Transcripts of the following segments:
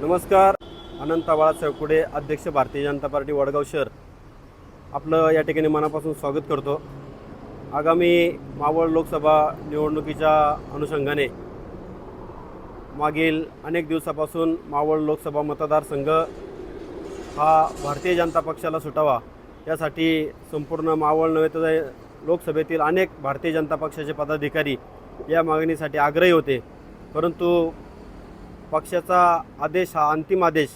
नमस्कार. अनंत बाळासाहेब कुडे अध्यक्ष भारतीय जनता पार्टी वडगाव शहर. आपलं या ठिकाणी मनापासून स्वागत करतो. आगामी मावळ लोकसभा निवडणुकीच्या अनुषंगाने मागील अनेक दिवसापासून मावळ लोकसभा मतदारसंघ हा भारतीय जनता पक्षाला सुटावा यासाठी संपूर्ण मावळ नव्हे तर लोकसभेतील अनेक भारतीय जनता पक्षाचे पदाधिकारी या मागणीसाठी आग्रही होते. परंतु पक्षाचा आदेश हा अंतिम आदेश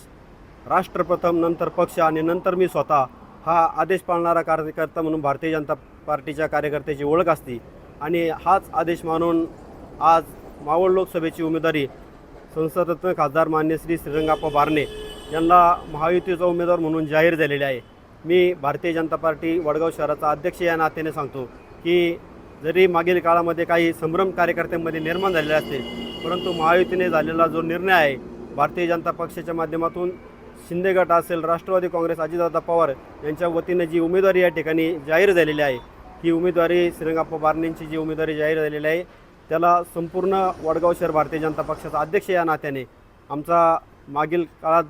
राष्ट्रप्रथम नंतर पक्ष आणि नंतर मी स्वतः हा आदेश पाळणारा कार्यकर्ता म्हणून भारतीय जनता पार्टीच्या कार्यकर्त्याची ओळख असते. आणि हाच आदेश मानून आज मावळ लोकसभेची उमेदवारी संसदरत्न खासदार मान्य श्री श्रीरंगाप्पा बारणे यांना महायुतीचा उमेदवार म्हणून जाहीर झालेले आहे. मी भारतीय जनता पार्टी वडगाव शहराचा अध्यक्ष या नात्याने सांगतो की जरी मागील काळामध्ये काही संभ्रम कार्यकर्त्यांमध्ये निर्माण झालेले असतील परंतु महायुतीने झालेला जो निर्णय आहे भारतीय जनता पक्षाच्या माध्यमातून शिंदे गट असेल राष्ट्रवादी काँग्रेस अजितदादा पवार यांच्या वतीने जी उमेदवारी या ठिकाणी जाहीर झालेली आहे ही उमेदवारी श्रीरंगाप्पा बारणेंची जी उमेदवारी जाहीर झालेली आहे त्याला संपूर्ण वडगाव शहर भारतीय जनता पक्षाचा अध्यक्ष या नात्याने आमचा मागील काळात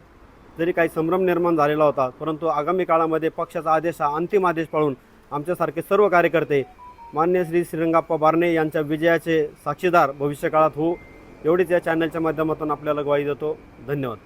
जरी काही संभ्रम निर्माण झालेला होता परंतु आगामी काळामध्ये पक्षाचा आदेश हा अंतिम आदेश पाळून आमच्यासारखे सर्व कार्यकर्ते मान्य श्री श्रीरंगाप्पा बारणे यांच्या विजयाचे साक्षीदार भविष्यकाळात होऊ एवढीच या चॅनलच्या माध्यमातून आपल्याला ग्वाही देतो. धन्यवाद.